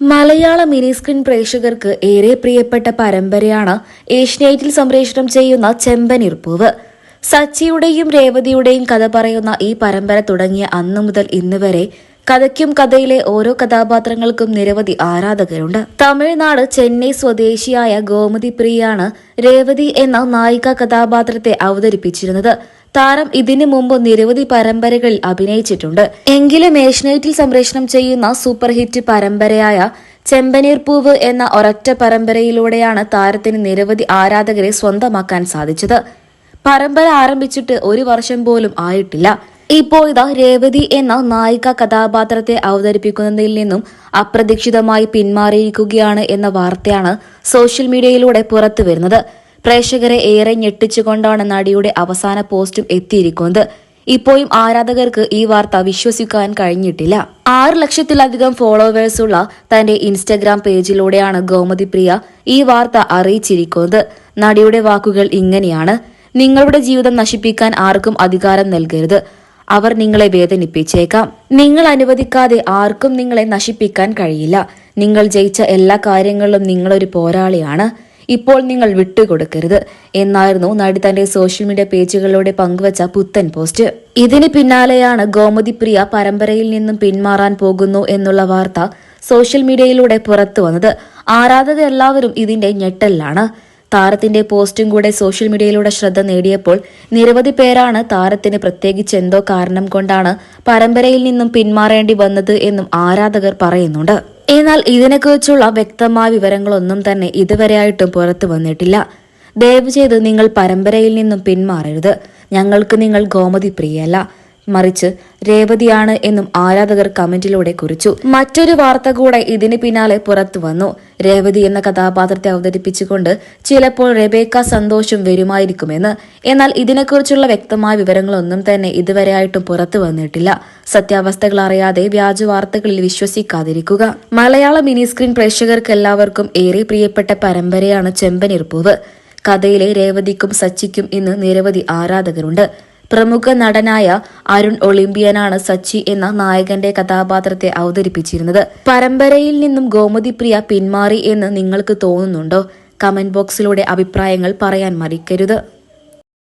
മലയാള mini screen പ്രേക്ഷകർക്ക് ഏറെ പ്രിയപ്പെട്ട പരമ്പരയാണ് ഏഷ്യനൈറ്റിൽ സംപ്രേഷണം ചെയ്യുന്ന ചെമ്പനിർപ്പൂവ് സച്ചിയുടെയും രേവതിയുടെയും കഥ പറയുന്ന ഈ പരമ്പര തുടങ്ങിയ അന്നു മുതൽ ഇന്ന് വരെ കഥയ്ക്കും കഥയിലെ ഓരോ കഥാപാത്രങ്ങൾക്കും നിരവധി ആരാധകരുണ്ട്. തമിഴ്നാട് ചെന്നൈ സ്വദേശിയായ ഗോമതി പ്രിയാണ് രേവതി എന്ന നായിക കഥാപാത്രത്തെ അവതരിപ്പിച്ചിരുന്നത്. താരം ഇതിനു മുമ്പ് നിരവധി പരമ്പരകളിൽ അഭിനയിച്ചിട്ടുണ്ട്. എങ്കിലും ഏഷ്യനൈറ്റിൽ സംപ്രേഷണം ചെയ്യുന്ന സൂപ്പർ ഹിറ്റ് പരമ്പരയായ ചെമ്പനീർ പൂവ് എന്ന ഒരൊറ്റ പരമ്പരയിലൂടെയാണ് താരത്തിന് നിരവധി ആരാധകരെ സ്വന്തമാക്കാൻ സാധിച്ചത്. പരമ്പര ആരംഭിച്ചിട്ട് ഒരു വർഷം പോലും ആയിട്ടില്ല. ഇപ്പോൾ ഇതാ രേവതി എന്ന നായിക കഥാപാത്രത്തെ അവതരിപ്പിക്കുന്നതിൽ നിന്നും അപ്രതീക്ഷിതമായി പിന്മാറിയിരിക്കുകയാണ് എന്ന വാർത്തയാണ് സോഷ്യൽ മീഡിയയിലൂടെ പുറത്തു വരുന്നത് പ്രേക്ഷകരെ ഏറെ ഞെട്ടിച്ചുകൊണ്ടാണ് നടിയുടെ അവസാന പോസ്റ്റും എത്തിയിരിക്കുന്നത്. ഇപ്പോഴും ആരാധകർക്ക് ഈ വാർത്ത വിശ്വസിക്കാൻ കഴിഞ്ഞിട്ടില്ല. ആറ് ലക്ഷത്തിലധികം ഫോളോവേഴ്സുള്ള തന്റെ ഇൻസ്റ്റഗ്രാം പേജിലൂടെയാണ് ഗോമതി പ്രിയ ഈ വാർത്ത അറിയിച്ചിരിക്കുന്നത്. നടിയുടെ വാക്കുകൾ ഇങ്ങനെയാണ്. നിങ്ങളുടെ ജീവിതം നശിപ്പിക്കാൻ ആർക്കും അധികാരം നൽകരുത്. അവർ നിങ്ങളെ വേദനിപ്പിച്ചേക്കാം. നിങ്ങൾ അനുവദിക്കാതെ ആർക്കും നിങ്ങളെ നശിപ്പിക്കാൻ കഴിയില്ല. നിങ്ങൾ ജയിച്ച എല്ലാ കാര്യങ്ങളിലും നിങ്ങളൊരു പോരാളിയാണ്. ഇപ്പോൾ നിങ്ങൾ വിട്ടുകൊടുക്കരുത് എന്നായിരുന്നു നടി തന്റെ സോഷ്യൽ മീഡിയ പേജുകളിലൂടെ പങ്കുവച്ച പുത്തൻ പോസ്റ്റ് ഇതിന് പിന്നാലെയാണ് ഗോമതി പ്രിയ പരമ്പരയിൽ നിന്നും പിന്മാറാൻ പോകുന്നു എന്നുള്ള വാർത്ത സോഷ്യൽ മീഡിയയിലൂടെ പുറത്തു വന്നത്. ആരാധകർ എല്ലാവരും ഇതിന്റെ ഞെട്ടലിലാണ്. താരത്തിന്റെ പോസ്റ്റും കൂടെ സോഷ്യൽ മീഡിയയിലൂടെ ശ്രദ്ധ നേടിയപ്പോൾ നിരവധി പേരാണ് താരത്തിന് പ്രത്യേകിച്ച് എന്തോ കാരണം കൊണ്ടാണ് പരമ്പരയിൽ നിന്നും പിന്മാറേണ്ടി വന്നത് എന്നും ആരാധകർ പറയുന്നുണ്ട്. എന്നാൽ ഇതിനെക്കുറിച്ചുള്ള വ്യക്തമായ വിവരങ്ങളൊന്നും തന്നെ ഇതുവരെയായിട്ടും പുറത്തു വന്നിട്ടില്ല. ദയവ് ചെയ്ത് നിങ്ങൾ പരമ്പരയിൽ നിന്നും പിന്മാറരുത്. ഞങ്ങൾക്ക് നിങ്ങൾ ഗോമതി പ്രിയല്ല മറിച്ച് രേവതിയാണ് എന്നും ആരാധകർ കമന്റിലൂടെ കുറിച്ചു. മറ്റൊരു വാർത്ത കൂടെ ഇതിന് പിന്നാലെ പുറത്തു വന്നു. രേവതി എന്ന കഥാപാത്രത്തെ അവതരിപ്പിച്ചുകൊണ്ട് ചിലപ്പോൾ റെബേക്ക സന്തോഷം വരുമായിരിക്കുമെന്ന്. എന്നാൽ ഇതിനെക്കുറിച്ചുള്ള വ്യക്തമായ വിവരങ്ങളൊന്നും തന്നെ ഇതുവരെയായിട്ടും പുറത്തു വന്നിട്ടില്ല. സത്യാവസ്ഥകൾ അറിയാതെ വ്യാജ വാർത്തകളിൽ വിശ്വസിക്കാതിരിക്കുക. മലയാള മിനി സ്ക്രീൻ പ്രേക്ഷകർക്ക് എല്ലാവർക്കും ഏറെ പ്രിയപ്പെട്ട പരമ്പരയാണ് ചെമ്പനിർപ്പൂവ്. കഥയിലെ രേവതിക്കും സച്ചിക്കും ഇന്ന് നിരവധി ആരാധകരുണ്ട്. പ്രമുഖ നടനായ അരുൺ ഒളിമ്പിയനാണ് സച്ചി എന്ന നായകന്റെ കഥാപാത്രത്തെ അവതരിപ്പിച്ചിരുന്നത്. പരമ്പരയിൽ നിന്നും ഗോമതി പ്രിയ പിന്മാറി എന്ന് നിങ്ങൾക്ക് തോന്നുന്നുണ്ടോ? കമന്റ് ബോക്സിലൂടെ അഭിപ്രായങ്ങൾ പറയാൻ മടിക്കരുത്.